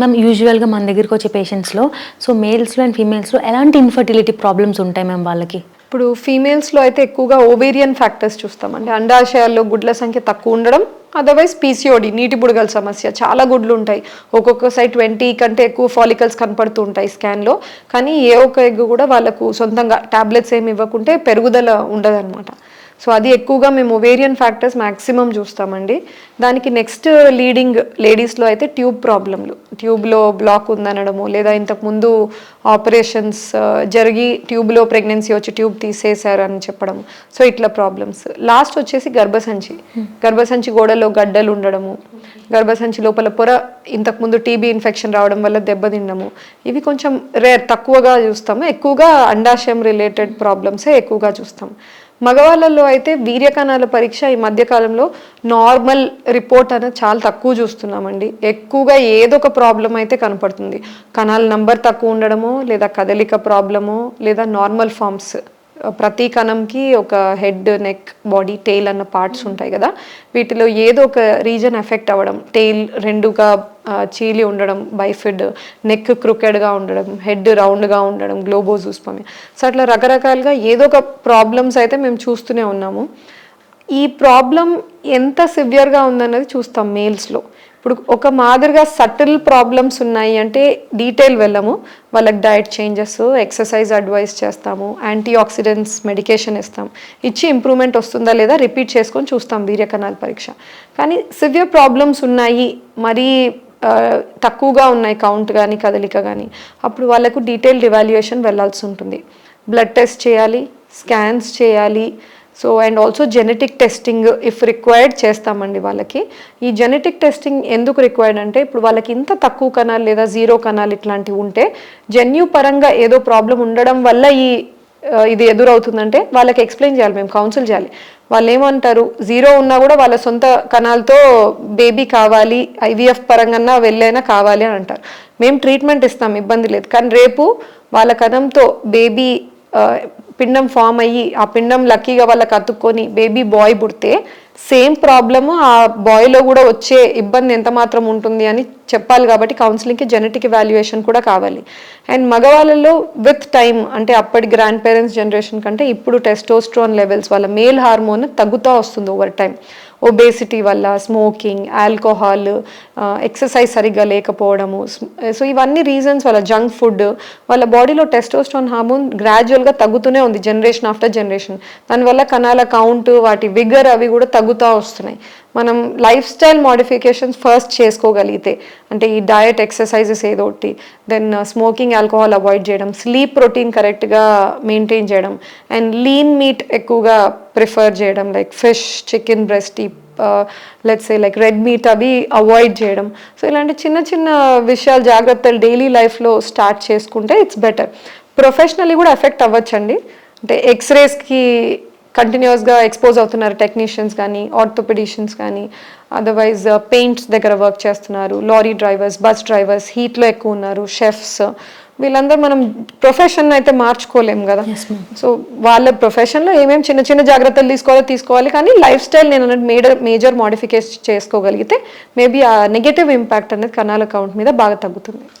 Ma'am యూజువల్గా మన దగ్గరికి వచ్చే పేషెంట్స్లో సో మేల్స్లో అండ్ ఫీమేల్స్లో ఎలాంటి ఇన్ఫర్టిలిటీ ప్రాబ్లమ్స్ ఉంటాయి మ్యామ్ వాళ్ళకి? ఇప్పుడు ఫీమేల్స్లో అయితే ఎక్కువగా ఓవేరియన్ ఫ్యాక్టర్స్ చూస్తామండి అండాశయాల్లో గుడ్ల సంఖ్య తక్కువ ఉండడం అదర్వైజ్ పీసీఓడి నీటి బుడగల సమస్య చాలా గుడ్లు ఉంటాయి. ఒక్కొక్క సైడ్ ట్వంటీ కంటే ఎక్కువ ఫాలికల్స్ కనపడుతూ ఉంటాయి స్కాన్లో కానీ ఏ ఒక్క ఎగ్గు కూడా వాళ్ళకు సొంతంగా టాబ్లెట్స్ ఏమి ఇవ్వకుంటే పెరుగుదల ఉండదన్నమాట. సో అది ఎక్కువగా మేము ఒవేరియన్ ఫ్యాక్టర్స్ మ్యాక్సిమం చూస్తామండి. దానికి నెక్స్ట్ లీడింగ్ లేడీస్లో అయితే ట్యూబ్ ప్రాబ్లంలు ట్యూబ్లో బ్లాక్ ఉందనడము లేదా ఇంతకుముందు ఆపరేషన్స్ జరిగి ట్యూబ్లో ప్రెగ్నెన్సీ వచ్చి ట్యూబ్ తీసేశారు అని చెప్పడం. సో ఇట్లా ప్రాబ్లమ్స్. లాస్ట్ వచ్చేసి గర్భసంచి. గర్భసంచి గోడలో గడ్డలు ఉండడము. గర్భసంచి లోపల పొర ఇంతకుముందు టీబీ ఇన్ఫెక్షన్ రావడం వల్ల దెబ్బతినడము ఇవి కొంచెం రేర్ తక్కువగా చూస్తాము. ఎక్కువగా అండాశయం రిలేటెడ్ ప్రాబ్లమ్సే ఎక్కువగా చూస్తాం. మగవాళ్ళల్లో అయితే వీర్యకణాల పరీక్ష ఈ మధ్యకాలంలో నార్మల్ రిపోర్ట్ అనేది చాలా తక్కువ చూస్తున్నామండి. ఎక్కువగా ఏదో ఒక ప్రాబ్లం అయితే కనపడుతుంది. కణాల నంబర్ తక్కువ ఉండడమో లేదా కదలిక ప్రాబ్లమో లేదా నార్మల్ ఫామ్స్ ప్రతి కణంకి ఒక హెడ్ నెక్ బాడీ టెయిల్ అన్న పార్ట్స్ ఉంటాయి కదా. వీటిలో ఏదో ఒక రీజన్ ఎఫెక్ట్ అవ్వడం టెయిల్ రెండుగా చీలి ఉండడం బైఫిడ్ నెక్ క్రూకెడ్గా ఉండడం హెడ్ రౌండ్గా ఉండడం గ్లోబోజూస్పమి. సో అట్లా రకరకాలుగా ఏదో ఒక ప్రాబ్లమ్స్ అయితే మేము చూస్తూనే ఉన్నాము. ఈ ప్రాబ్లం ఎంత సివియర్గా ఉందన్నది చూస్తాం మేల్స్లో ఇప్పుడు ఒక మాదిరిగా సటిల్ ప్రాబ్లమ్స్ ఉన్నాయి అంటే డీటెయిల్ వెళ్ళము. వాళ్ళకి డైట్ చేంజెస్ ఎక్సర్సైజ్ అడ్వైస్ చేస్తాము యాంటీ ఆక్సిడెంట్స్ మెడికేషన్ ఇస్తాం. ఇచ్చి ఇంప్రూవ్మెంట్ వస్తుందా లేదా రిపీట్ చేసుకొని చూస్తాం వీర్యకణాల పరీక్ష. కానీ సివియర్ ప్రాబ్లమ్స్ ఉన్నాయి మరీ తక్కువగా ఉన్నాయి కౌంట్ కానీ కదలిక కానీ అప్పుడు వాళ్ళకు డీటెయిల్డ్ ఇవాల్యుయేషన్ వెళ్ళాల్సి ఉంటుంది. బ్లడ్ టెస్ట్ చేయాలి స్కాన్స్ చేయాలి. So and also genetic testing if required చేస్తామండి వాళ్ళకి. ఈ జెనెటిక్ టెస్టింగ్ ఎందుకు రిక్వైర్డ్ అంటే ఇప్పుడు వాళ్ళకి ఇంత తక్కువ కణాలు లేదా జీరో కణాలు ఇట్లాంటివి ఉంటే జన్యు పరంగా ఏదో ప్రాబ్లం ఉండడం వల్ల ఈ ఇది ఎదురవుతుందంటే వాళ్ళకి ఎక్స్ప్లెయిన్ చేయాలి మేము కౌన్సిల్ చేయాలి. వాళ్ళు ఏమంటారు జీరో ఉన్నా కూడా వాళ్ళ సొంత కణాలతో బేబీ కావాలి ఐవీఎఫ్ పరంగా వెళ్ళైనా కావాలి అని అంటారు. మేము ట్రీట్మెంట్ ఇస్తాం ఇబ్బంది లేదు. కానీ రేపు వాళ్ళ కణంతో బేబీ పిండం ఫామ్ అయ్యి ఆ పిండం లక్కీగా వాళ్ళకి అతుక్కొని బేబీ బాయ్ పుడితే సేమ్ ప్రాబ్లమ్ ఆ బాయ్లో కూడా వచ్చే ఇబ్బంది ఎంత మాత్రం ఉంటుంది అని చెప్పాలి కాబట్టి కౌన్సిలింగ్కి జెనెటిక్ వాల్యుయేషన్ కూడా కావాలి. అండ్ మగవాళ్ళలో విత్ టైం అంటే అప్పటి గ్రాండ్ పేరెంట్స్ జనరేషన్ కంటే ఇప్పుడు టెస్టోస్ట్రాన్ లెవెల్స్ వాళ్ళ మేల్ హార్మోన్ తగ్గుతూ వస్తుంది ఓవర్ టైం ఒబేసిటీ వల్ల స్మోకింగ్ ఆల్కహాల్ ఎక్సర్సైజ్ సరిగ్గా లేకపోవడము సో ఇవన్నీ రీజన్స్ వాళ్ళ జంక్ ఫుడ్ వాళ్ళ బాడీలో టెస్టోస్టోన్ హార్మోన్ గ్రాడ్యువల్గా తగ్గుతూనే ఉంది జనరేషన్ ఆఫ్టర్ జనరేషన్ దానివల్ల కణాల కౌంట్ వాటి విగర్ అవి కూడా తగ్గుతూ వస్తున్నాయి. మనం లైఫ్ స్టైల్ మోడిఫికేషన్స్ ఫస్ట్ చేసుకోగలిగితే అంటే ఈ డయట్ ఎక్సర్సైజెస్ ఏదో ఒకటి దెన్ స్మోకింగ్ ఆల్కహాల్ అవాయిడ్ చేయడం స్లీప్ ప్రోటీన్ కరెక్ట్గా మెయింటైన్ చేయడం అండ్ లీన్ మీట్ ఎక్కువగా ప్రిఫర్ చేయడం like fish chicken breast let's a like red meat అవి అవాయిడ్ చేయడం. సో ఇలాంటి చిన్న చిన్న విషయాలు జాగ్రత్తలు డైలీ లైఫ్లో స్టార్ట్ చేసుకుంటే ఇట్స్ బెటర్ ప్రొఫెషనల్లీ కూడా ఎఫెక్ట్ అవ్వచ్చండి. అంటే ఎక్స్రేస్కి కంటిన్యూస్గా ఎక్స్పోజ్ అవుతున్నారు టెక్నీషియన్స్ కానీ ఆర్థోపెడిషియన్స్ కానీ అదర్వైజ్ పెయింట్స్ దగ్గర వర్క్ చేస్తున్నారు లారీ డ్రైవర్స్ బస్ డ్రైవర్స్ హీట్లో ఎక్కువ ఉన్నారు షెఫ్స్ వీళ్ళందరూ మనం ప్రొఫెషన్ అయితే మార్చుకోలేం కదా. సో వాళ్ళ ప్రొఫెషన్లో ఏమేమి చిన్న చిన్న జాగ్రత్తలు తీసుకోవాలో తీసుకోవాలి. కానీ లైఫ్ స్టైల్ నేను అన్నట్టు మేజర్ మేజర్ మోడిఫికేషన్ చేసుకోగలిగితే మేబీ ఆ నెగటివ్ ఇంపాక్ట్ అనేది కణాల కౌంట్ మీద బాగా తగ్గుతుంది.